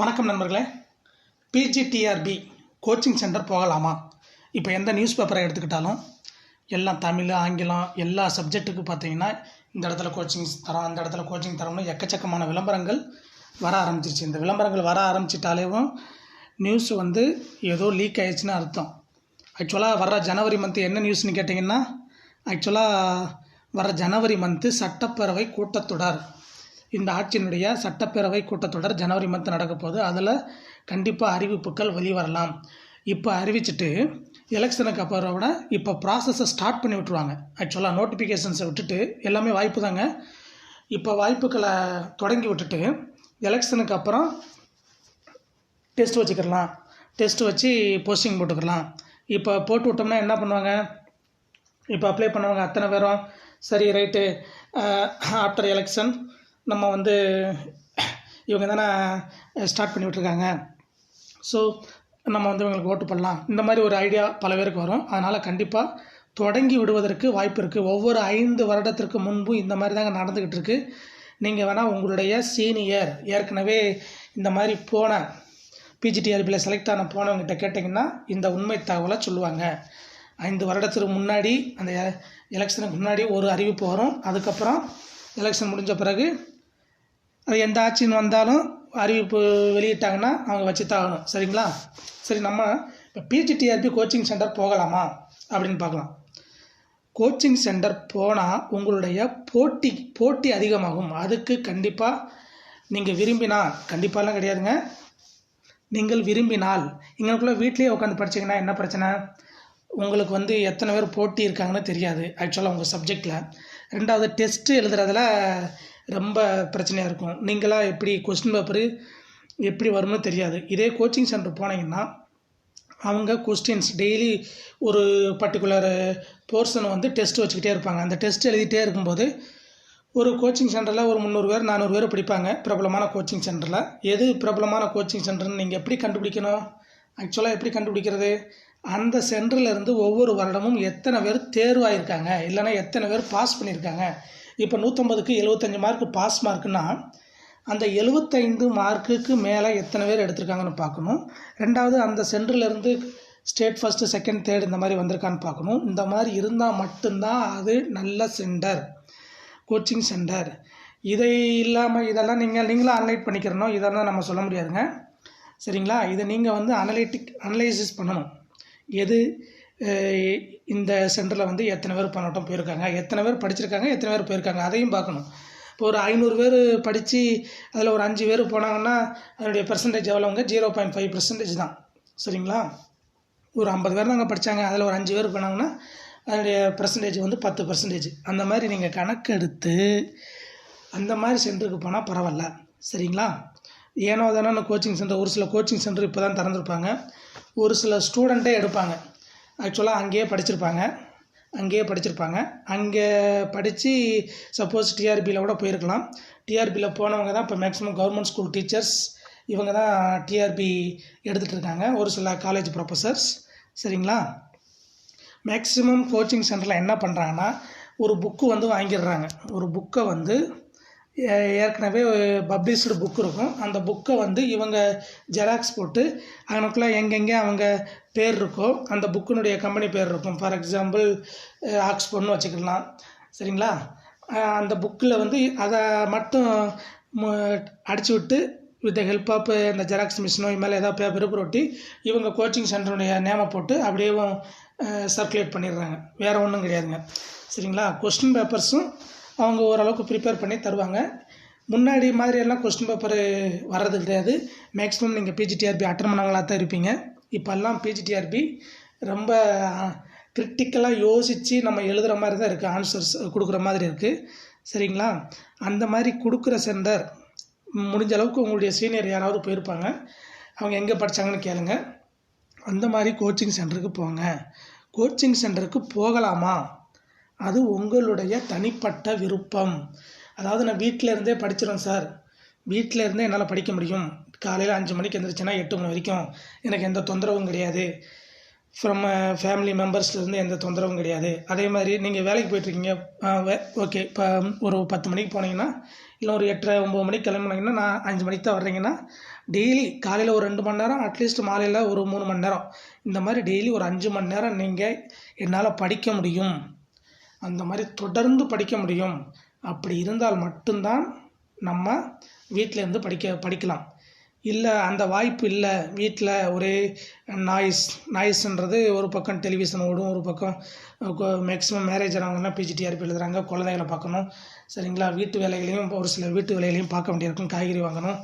வணக்கம் நண்பர்களே. PGTRB coaching centre போகலாமா? இப்போ எந்த நியூஸ் பேப்பரை எடுத்துக்கிட்டாலும் எல்லாம் தமிழ் ஆங்கிலம் எல்லா சப்ஜெக்ட்டுக்கு பார்த்தீங்கன்னா இந்த இடத்துல கோச்சிங் தரோம் அந்த இடத்துல கோச்சிங் தரோம்னு எக்கச்சக்கமான விளம்பரங்கள் வர ஆரம்பிச்சிருச்சு. இந்த விளம்பரங்கள் வர ஆரம்பிச்சிட்டாலேவும் நியூஸ் வந்து ஏதோ லீக் ஆயிடுச்சுன்னு அர்த்தம். ஆக்சுவலாக வர்ற ஜனவரி மந்த்து என்ன நியூஸ்னு கேட்டிங்கன்னா ஆக்சுவலாக வர ஜனவரி மந்த்து சட்டப்பேரவை கூட்டத்தொடர். இந்த ஆட்சியினுடைய சட்டப்பேரவை கூட்டத்தொடர் ஜனவரி மந்த் நடக்க போகுது. அதில் கண்டிப்பாக அறிவிப்புகள் வெளிவரலாம். இப்போ அறிவிச்சிட்டு எலெக்ஷனுக்கு அப்புறம் விட இப்போ ப்ராசஸை ஸ்டார்ட் பண்ணி விட்ருவாங்க ஆக்சுவலாக நோட்டிஃபிகேஷன்ஸை விட்டுட்டு எல்லாமே வாய்ப்பு தாங்க. இப்போ வாய்ப்புகளை தொடங்கி விட்டுட்டு எலெக்ஷனுக்கு அப்புறம் டெஸ்ட் வச்சுக்கிடலாம். டெஸ்ட் வச்சு போஸ்டிங் போட்டுக்கலாம் இப்போ போட்டு விட்டோம்னா என்ன பண்ணுவாங்க? இப்போ அப்ளை பண்ணவங்க அத்தனை பேரும். சரி ரைட்டு ஆஃப்டர் எலெக்ஷன் நம்ம வந்து இவங்க தானே ஸ்டார்ட் பண்ணி விட்ருக்காங்க ஸோ நம்ம வந்து இவங்களுக்கு ஓட்டு பண்ணலாம். இந்த மாதிரி ஒரு ஐடியா பல பேருக்கு வரும். அதனால் கண்டிப்பாக தொடங்கி விடுவதற்கு வாய்ப்பு இருக்குது ஒவ்வொரு ஐந்து வருடத்திற்கு முன்பு இந்த மாதிரி தாங்க நடந்துக்கிட்டு இருக்கு. நீங்கள் வேணால் உங்களுடைய சீனியர் ஏற்கனவே இந்த மாதிரி போன பிஜிடிஆர்பியில் செலக்ட் ஆன போனவங்ககிட்ட கேட்டிங்கன்னா இந்த உண்மை தகவலை சொல்லுவாங்க. ஐந்து வருடத்துக்கு முன்னாடி அந்த எலெக்ஷனுக்கு முன்னாடி ஒரு அறிவிப்பு வரும். அதுக்கப்புறம் எலெக்ஷன் முடிஞ்ச பிறகு அது எந்த ஆட்சின்னு வந்தாலும் அறிவிப்பு வெளியிட்டாங்கன்னா அவங்க வச்சு சரிங்களா? சரி நம்ம இப்போ பிஜிடிஆர்பி கோச்சிங் சென்டர் போகலாமா அப்படின்னு பார்க்கலாம். கோச்சிங் சென்டர் போனால் உங்களுடைய போட்டி போட்டி அதிகமாகும். அதுக்கு கண்டிப்பாக நீங்கள் விரும்பினா கண்டிப்பாலாம் கிடையாதுங்க. நீங்கள் விரும்பினால் எங்களுக்குள்ளே வீட்லேயே உட்காந்து படிச்சீங்கன்னா என்ன பிரச்சனை? உங்களுக்கு வந்து எத்தனை பேர் போட்டி இருக்காங்கன்னு தெரியாது. ஆக்சுவலாக உங்கள் சப்ஜெக்டில் ரெண்டாவது டெஸ்ட்டு எழுதுறதுல ரொம்ப பிரச்சனையாக இருக்கும். நீங்களாக எப்படி கொஸ்டின் பேப்பரு எப்படி வரும்னு தெரியாது. இதே கோச்சிங் சென்டர் போனீங்கன்னா அவங்க கொஸ்டின்ஸ் டெய்லி ஒரு பர்டிகுலர் போர்ஷனை வந்து டெஸ்ட் வச்சுக்கிட்டே இருப்பாங்க. அந்த டெஸ்ட் எழுதிட்டே இருக்கும்போது ஒரு கோச்சிங் சென்டரில் ஒரு முந்நூறு பேர் நானூறு பேர் படிப்பாங்க. பிரபலமான கோச்சிங் சென்டரில் எது பிரபலமான கோச்சிங் சென்டர்னு நீங்கள் எப்படி கண்டுபிடிக்கணும்? ஆக்சுவலாக எப்படி கண்டுபிடிக்கிறது? அந்த சென்டர்லேருந்து ஒவ்வொரு வருடமும் எத்தனை பேர் தேர்வாயிருக்காங்க? இல்லைன்னா எத்தனை பேர் பாஸ் பண்ணியிருக்காங்க? இப்போ நூற்றம்பதுக்கு எழுபத்தஞ்சி மார்க்கு பாஸ் மார்க்குன்னா அந்த எழுபத்தைந்து மார்க்குக்கு மேலே எத்தனை பேர் எடுத்திருக்காங்கன்னு பார்க்கணும். ரெண்டாவது அந்த சென்டர்லேருந்து ஸ்டேட் ஃபஸ்ட்டு செகண்ட் தேர்ட் இந்த மாதிரி வந்திருக்கான்னு பார்க்கணும். இந்த மாதிரி இருந்தால் மட்டும்தான் அது நல்ல சென்டர் கோச்சிங் சென்டர் இதை இல்லாமல் இதெல்லாம் நீங்கள் நீங்களும் அனலைட் பண்ணிக்கிறணும். இதெல்லாம் நம்ம சொல்ல முடியாதுங்க. சரிங்களா? இதை நீங்கள் வந்து அனலைட்டிக் அனலைசிஸ் பண்ணணும். எது? இந்த சென்டரில் வந்து எத்தனை பேர் பண்ணட்டும் போயிருக்காங்க? எத்தனை பேர் படிச்சிருக்காங்க? எத்தனை பேர் போயிருக்காங்க? அதையும் பார்க்கணும். இப்போ ஒரு ஐநூறு பேர் படித்து அதில் ஒரு அஞ்சு பேர் போனாங்கன்னா அதனுடைய பெர்சன்டேஜ் எவ்வளோங்க ஜீரோ பாயிண்ட் ஃபைவ் பர்சன்டேஜ் தான். சரிங்களா? ஒரு ஐம்பது பேர் தாங்க படித்தாங்க அதில் ஒரு அஞ்சு பேர் போனாங்கன்னா அதனுடைய பர்சன்டேஜ் வந்து பத்து பர்சன்டேஜ் அந்த மாதிரி நீங்கள் கணக்கெடுத்து அந்த மாதிரி சென்டருக்கு போனால் பரவாயில்ல. சரிங்களா? ஏனோ தானே கோச்சிங் சென்டர் ஒரு சில கோச்சிங் சென்டர் இப்போ தான் திறந்துருப்பாங்க. ஒரு சில ஸ்டூடெண்ட்டே எடுப்பாங்க. ஆக்சுவலாக அங்கேயே படிச்சிருப்பாங்க. அங்கேயே படிச்சிருப்பாங்க. அங்கே படித்து சப்போஸ் டிஆர்பியில் கூட போயிருக்கலாம். டிஆர்பியில் போனவங்க தான் இப்போ மேக்ஸிமம் கவர்மெண்ட் ஸ்கூல் டீச்சர்ஸ் இவங்க தான் டிஆர்பி எடுத்துகிட்டு இருக்காங்க. ஒரு சில காலேஜ் ப்ரொஃபஸர்ஸ் சரிங்களா? மேக்ஸிமம் கோச்சிங் சென்டரில் என்ன பண்ணுறாங்கன்னா ஒரு புக்கு வந்து வாங்கிடுறாங்க. ஒரு புக்கை வந்து ஏற்கனவே பப்ளிஷ்டு புக் இருக்கும். அந்த புக்கை வந்து இவங்க ஜெராக்ஸ் போட்டு அவனுக்குள்ளே எங்கெங்கே அவங்க பேர் இருக்கோ அந்த புக்கினுடைய கம்பெனி பேர் இருக்கும். ஃபார் எக்ஸாம்பிள் ஆக்ஸ்போர்ட்னு வச்சுக்கலாம். சரிங்களா? அந்த புக்கில் வந்து அதை மட்டும் அடிச்சு விட்டு வித் த ஹெல்ப் ஆஃப் இந்த ஜெராக்ஸ் மிஷினோ இது மேலே ஏதாவது பேப்பர் ஒட்டி இவங்க கோச்சிங் சென்டருடைய நேமை போட்டு அப்படியேவும் சர்க்குலேட் பண்ணிடுறாங்க. வேறு ஒன்றும் கிடையாதுங்க. சரிங்களா? கொஸ்டின் பேப்பர்ஸும் அவங்க ஓரளவுக்கு ப்ரிப்பேர் பண்ணி தருவாங்க. முன்னாடி மாதிரியெல்லாம் கொஸ்டின் பேப்பர் வர்றது கிடையாது. மேக்ஸிமம் நீங்கள் பிஜிடிஆர்பி அட்டன் தான் இருப்பீங்க. இப்போல்லாம் பிஜிடிஆர்பி ரொம்ப கிரிட்டிக்கலாக யோசித்து நம்ம எழுதுகிற மாதிரி தான் இருக்குது ஆன்சர்ஸ் கொடுக்குற மாதிரி இருக்குது சரிங்களா? அந்த மாதிரி கொடுக்குற சென்டர் முடிஞ்ச அளவுக்கு உங்களுடைய சீனியர் யாராவது போயிருப்பாங்க. அவங்க எங்கே படித்தாங்கன்னு கேளுங்க. அந்த மாதிரி கோச்சிங் சென்டருக்கு போங்க. கோச்சிங் சென்டருக்கு போகலாமா? அது உங்களுடைய தனிப்பட்ட விருப்பம். அதாவது நான் வீட்டில் இருந்தே படிச்சிடுவேன் சார். வீட்டில் இருந்தே என்னால் படிக்க முடியும். காலையில் அஞ்சு மணிக்கு எழுந்திரிச்சேன்னா எட்டு மணி வரைக்கும். எனக்கு எந்த தொந்தரவும் கிடையாது. ஃப்ரம் ஃபேமிலி மெம்பர்ஸ்லேருந்து எந்த தொந்தரவும் கிடையாது. அதே மாதிரி நீங்கள் வேலைக்கு போயிட்டுருக்கீங்க ஓகே இப்போ ஒரு பத்து மணிக்கு போனீங்கன்னா இல்லை ஒரு எட்டரை ஒம்பது மணிக்கு கிளம்புனீங்கன்னா நான் அஞ்சு மணிக்கு தான் வர்றீங்கன்னா டெய்லி காலையில் ஒரு ரெண்டு மணி நேரம் அட்லீஸ்ட் மாலையில் ஒரு மூணு மணி நேரம். இந்த மாதிரி டெய்லி ஒரு அஞ்சு மணி நேரம் நீங்கள் என்னால் படிக்க முடியும். அந்த மாதிரி தொடர்ந்து படிக்க முடியும். அப்படி இருந்தால் மட்டும்தான் நம்ம வீட்டிலேருந்து படிக்க படிக்கலாம். இல்லை அந்த வாய்ப்பு இல்லை. வீட்டில் ஒரே நாய்ஸ் நாய்ஸ்ன்றது ஒரு பக்கம் டெலிவிஷன் ஓடும் ஒரு பக்கம் மேக்ஸிமம் மேரேஜ் ஆனவங்கலாம் பிஜிடிஆர்பி எழுதுறாங்க குழந்தைகளை பார்க்கணும். சரிங்களா? வீட்டு வேலைகளையும் ஒரு சில வீட்டு வேலைகளையும் பார்க்க வேண்டியிருக்கும் காய்கறி வாங்கணும்.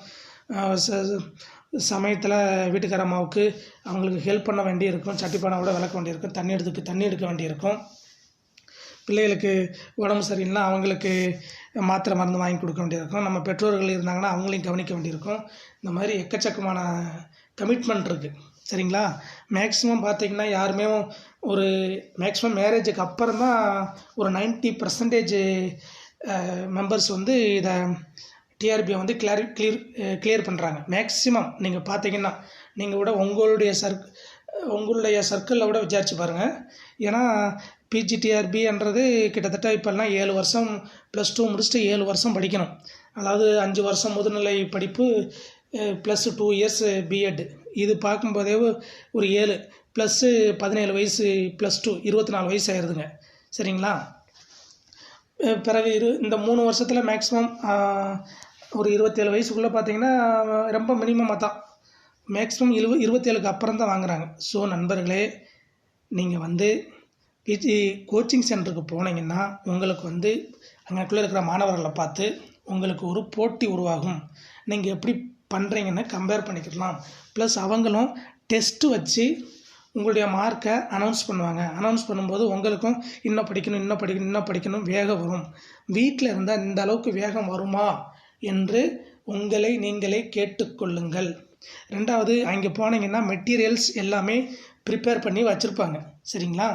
ச- சமயத்தில் வீட்டுக்கார அம்மாவுக்கு அவங்களுக்கு ஹெல்ப் பண்ண வேண்டியிருக்கும் சட்டிப்பானை கூட விளக்க வேண்டியிருக்கும் தண்ணி எடுத்துக்கு தண்ணி எடுக்க வேண்டியிருக்கும். பிள்ளைகளுக்கு உடம்பு சரியில்லைனா அவங்களுக்கு மாத்திரை மருந்து வாங்கி கொடுக்க வேண்டியிருக்கும். நம்ம பெற்றோர்கள் இருந்தாங்கன்னா அவங்களையும் கவனிக்க வேண்டியிருக்கும். இந்த மாதிரி எக்கச்சக்கமான கமிட்மெண்ட் இருக்குது சரிங்களா? மேக்ஸிமம் பார்த்தீங்கன்னா யாருமே ஒரு மேக்ஸிமம் மேரேஜுக்கு அப்புறம் தான் ஒரு 90% பர்சன்டேஜ் மெம்பர்ஸ் வந்து இதை டிஆர்பியை வந்து கிளியர் கிளியர் கிளியர் பண்ணுறாங்க மேக்ஸிமம் நீங்கள் பார்த்தீங்கன்னா நீங்கள் விட உங்களுடைய சர்க் உங்களுடைய சர்க்கிளில் விட விசாரிச்சு பாருங்கள் ஏன்னா பிஜிடிஆர்பின்றது கிட்டத்தட்ட இப்போல்லாம் ஏழு வருஷம் ப்ளஸ் டூ முடிச்சுட்டு ஏழு வருஷம் படிக்கணும். அதாவது அஞ்சு வருஷம் முதுநிலை படிப்பு ப்ளஸ் டூ இயர்ஸ் பிஎட் இது பார்க்கும்போதே ஒரு ஏழு ப்ளஸ்ஸு பதினேழு வயசு ப்ளஸ் டூ இருபத்தி நாலு வயசு ஆயிடுதுங்க சரிங்களா? பிறகு இரு இந்த மூணு வருஷத்தில் மேக்ஸிமம் ஒரு இருபத்தேழு வயசுக்குள்ளே பார்த்தீங்கன்னா ரொம்ப மினிமமாக தான் மேக்ஸிமம் இருப இருபத்தேழுக்கு அப்புறம் தான் வாங்குறாங்க. ஸோ நண்பர்களே நீங்கள் வந்து பிஜி கோச்சிங் சென்டருக்கு போனீங்கன்னா உங்களுக்கு வந்து அங்கேக்குள்ளே இருக்கிற மாணவர்களை பார்த்து உங்களுக்கு ஒரு போட்டி உருவாகும். நீங்கள் எப்படி பண்ணுறீங்கன்னு கம்பேர் பண்ணிக்கலாம். ப்ளஸ் அவங்களும் டெஸ்ட்டு வச்சு உங்களுடைய மார்க்கை அனௌன்ஸ் பண்ணுவாங்க. அனௌன்ஸ் பண்ணும்போது உங்களுக்கும் இன்னும் படிக்கணும் இன்னும் படிக்கணும் இன்னும் படிக்கணும் வேகம் வரும். வீட்டில் இருந்தால் இந்த அளவுக்கு வேகம் வருமா? என்று உங்களை நீங்களே கேட்டுக்கொள்ளுங்கள். ரெண்டாவது அங்கே போனீங்கன்னா மெட்டீரியல்ஸ் எல்லாமே ப்ரிப்பேர் பண்ணி வச்சுருப்பாங்க. சரிங்களா?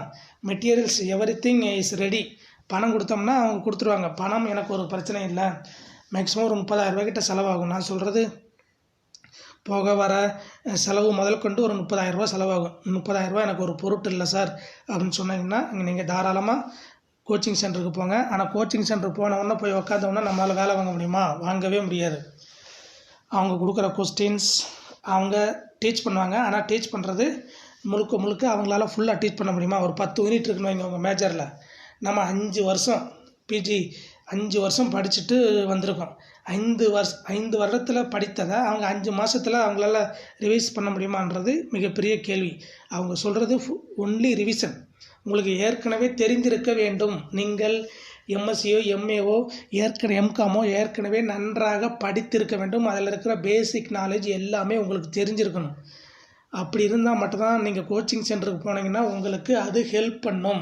Materials everything is ready பணம் கொடுத்தோம்னா அவங்க கொடுத்துருவாங்க. பணம் எனக்கு ஒரு பிரச்சனை இல்லை. மேக்ஸிமம் ஒரு முப்பதாயிரம் கிட்ட செலவாகும். நான் சொல்கிறது போக வர செலவு முதல் கொண்டு ஒரு முப்பதாயிரரூபா செலவாகும். முப்பதாயிரரூபா எனக்கு ஒரு பொருட்டு இல்லை சார் அப்படின்னு சொன்னீங்கன்னா நீங்கள் தாராளமாக கோச்சிங் சென்டருக்கு போங்க. ஆனால் கோச்சிங் சென்டர் போனவுடனே போய் உக்காந்தோன்னா நம்மளால் வேலை வாங்க முடியுமா? வாங்கவே முடியாது. அவங்க கொடுக்குற கொஸ்டின்ஸ் அவங்க டீச் பண்ணுவாங்க. ஆனால் டீச் பண்ணுறது முழுக்க முழுக்க அவங்களால ஃபுல்லாக டீச் பண்ண முடியுமா? ஒரு பத்து யூனிட் இருக்குன்னு வைங்க உங்கள் மேஜரில் நம்ம அஞ்சு வருஷம் பிஜி அஞ்சு வருஷம் படிச்சுட்டு வந்திருக்கோம். ஐந்து வருஷ ஐந்து வருடத்தில் படித்ததை அவங்க அஞ்சு மாதத்தில் அவங்களால ரிவைஸ் பண்ண முடியுமான்றது மிகப்பெரிய கேள்வி. அவங்க சொல்கிறது ஒன்லி ரிவிஷன் உங்களுக்கு ஏற்கனவே தெரிந்திருக்க வேண்டும். நீங்கள் எம்எஸ்சியோ எம்ஏஓ ஏற்கனவே எம்காமோ ஏற்கனவே நன்றாக படித்திருக்க வேண்டும். அதில் இருக்கிற பேசிக் நாலேஜ் எல்லாமே உங்களுக்கு தெரிஞ்சிருக்கணும். அப்படி இருந்தால் மட்டும்தான் நீங்கள் கோச்சிங் சென்டருக்கு போனீங்கன்னா உங்களுக்கு அது ஹெல்ப் பண்ணும்.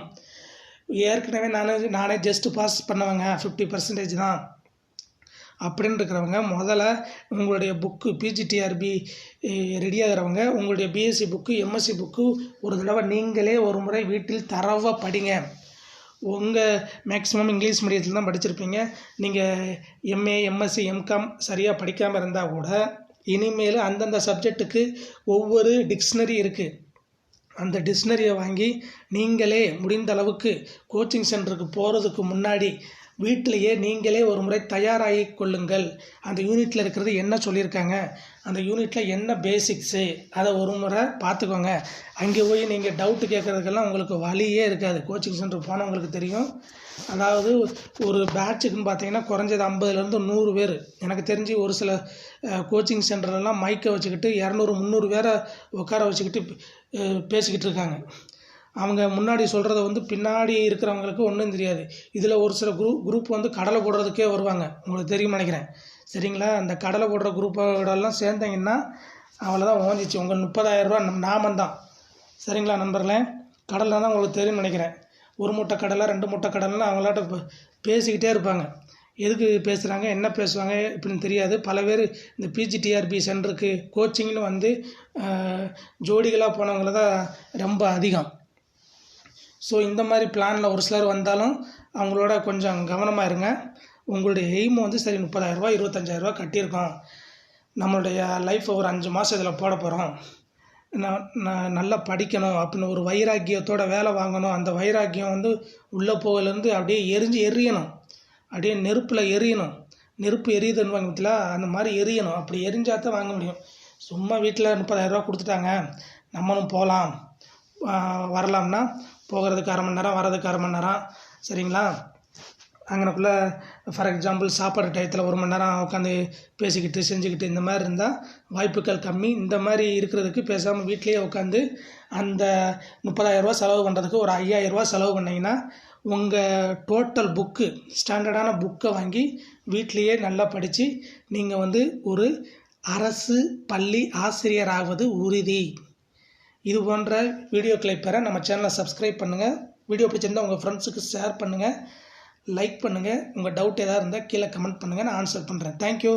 ஏற்கனவே நானே நானே ஜஸ்ட் பாஸ் பண்ணவங்க ஃபிஃப்டி பர்சன்டேஜ் தான். அப்படின்னு இருக்கிறவங்க முதல்ல உங்களுடைய புக்கு பிஜிடிஆர்பி ரெடி ஆகிறவங்க உங்களுடைய பிஎஸ்சி புக்கு எம்எஸ்சி புக்கு ஒரு தடவை நீங்களே ஒரு முறை வீட்டில் தரவாக படிங்க. உங்கள் மேக்ஸிமம் இங்கிலீஷ் மீடியத்தில் தான் படிச்சிருப்பீங்க. நீங்கள் எம்ஏ எம்எஸ்சி எம்காம் சரியாக படிக்காமல் இருந்தால் கூட இனிமேல் அந்தந்த சப்ஜெக்ட்டுக்கு ஒவ்வொரு டிக்ஷனரி இருக்குது அந்த டிக்ஷனரியை வாங்கி நீங்களே முடிந்த அளவுக்கு கோச்சிங் சென்டருக்கு போகிறதுக்கு முன்னாடி வீட்டிலேயே நீங்களே ஒரு முறை தயாராகி கொள்ளுங்கள். அந்த யூனிட்டில் இருக்கிறது என்ன சொல்லியிருக்காங்க? அந்த யூனிட்டில் என்ன பேசிக்ஸு அதை ஒரு முறை பார்த்துக்கோங்க. அங்கே போய் நீங்கள் டவுட்டு கேட்குறதுக்கெல்லாம் உங்களுக்கு வழியே இருக்காது. கோச்சிங் சென்டர் போனவங்களுக்கு தெரியும். அதாவது ஒரு பேட்சுக்குன்னு பார்த்தீங்கன்னா குறைஞ்சது ஐம்பதுலேருந்து நூறு பேர். எனக்கு தெரிஞ்சு ஒரு சில கோச்சிங் சென்டர்லாம் மைக்கை வச்சுக்கிட்டு இரநூறு முந்நூறு பேரை உட்கார வச்சுக்கிட்டு பேசிக்கிட்டு இருக்காங்க. அவங்க முன்னாடி சொல்கிறத வந்து பின்னாடி இருக்கிறவங்களுக்கு ஒன்றும் தெரியாது. இதில் ஒரு சில குரூப் குரூப் வந்து கடலை போடுறதுக்கே வருவாங்க. உங்களுக்கு தெரியும்னு நினைக்கிறேன். சரிங்களா? அந்த கடலை போடுற குரூப்போடலாம் சேர்ந்தீங்கன்னா அவ்வளோதான் ஓஞ்சிச்சு. உங்கள் முப்பதாயிரரூபா நாமம் தான் சரிங்களா நண்பர்களே? கடலை தான் உங்களுக்கு தெரியும்னு நினைக்கிறேன். ஒரு மூட்டை கடலை ரெண்டு மூட்டை கடலைன்னு அவங்களாட்ட பேசிக்கிட்டே இருப்பாங்க. எதுக்கு பேசுகிறாங்க என்ன பேசுவாங்க? இப்படின்னு தெரியாது. பல பேர் இந்த பிஜிடிஆர்பி சென்டருக்கு கோச்சிங்னு வந்து ஜோடிகளாக போனவங்கள தான் ரொம்ப அதிகம். ஸோ இந்த மாதிரி பிளானில் ஒரு சிலர் வந்தாலும் அவங்களோட கொஞ்சம் கவனமாக இருங்க. உங்களுடைய எய்ம் வந்து சரி முப்பதாயிரரூபா இருபத்தஞ்சாயிரரூபா கட்டியிருக்கோம். நம்மளுடைய லைஃப்பை ஒரு அஞ்சு மாதம் இதில் போட போகிறோம் நான் நான் நல்லா படிக்கணும் அப்படின்னு ஒரு வைராக்கியத்தோட வேலை வாங்கணும். அந்த வைராக்கியம் வந்து உள்ளே போகலேருந்து அப்படியே எரிஞ்சு எரியணும். அப்படியே நெருப்பில் எரியணும். நெருப்பு எரியுதுன்னு பார்த்தீங்களா அந்த மாதிரி எரியணும். அப்படி எரிஞ்சால் தான் வாங்க முடியும். சும்மா வீட்டில் முப்பதாயிரரூபா கொடுத்துட்டாங்க. நம்மளும் போகலாம் வரலாம்னா போகிறதுக்கு அரை மணி நேரம் வரதுக்கு அரை மணி நேரம். சரிங்களா? அங்கனக்குள்ளே ஃபார் எக்ஸாம்பிள் சாப்பாடு டயத்தில் ஒரு மணி நேரம் உட்காந்து பேசிக்கிட்டு செஞ்சுக்கிட்டு இந்த மாதிரி இருந்தால் வாய்ப்புகள் கம்மி. இந்த மாதிரி இருக்கிறதுக்கு பேசாமல் வீட்டிலேயே உட்காந்து அந்த முப்பதாயிரரூவா செலவு பண்ணுறதுக்கு ஒரு ஐயாயிரரூவா செலவு பண்ணிங்கன்னா உங்கள் டோட்டல் புக்கு ஸ்டாண்டர்டான புக்கை வாங்கி வீட்டிலையே நல்லா படித்து நீங்கள் வந்து ஒரு அரசு பள்ளி ஆசிரியர் ஆவது உறுதி. இது போன்ற வீடியோக்களை பெற நம்ம சேனலை சப்ஸ்கிரைப் பண்ணுங்கள் வீடியோ பிடிச்சிருந்தால் உங்கள் ஃப்ரெண்ட்ஸுக்கு ஷேர் பண்ணுங்கள் லைக் பண்ணுங்கள் உங்கள் டவுட் எதாவது இருந்தால் கீழே கமெண்ட் பண்ணுங்கள் நான் ஆன்சர் பண்ணுறேன் தேங்க்யூ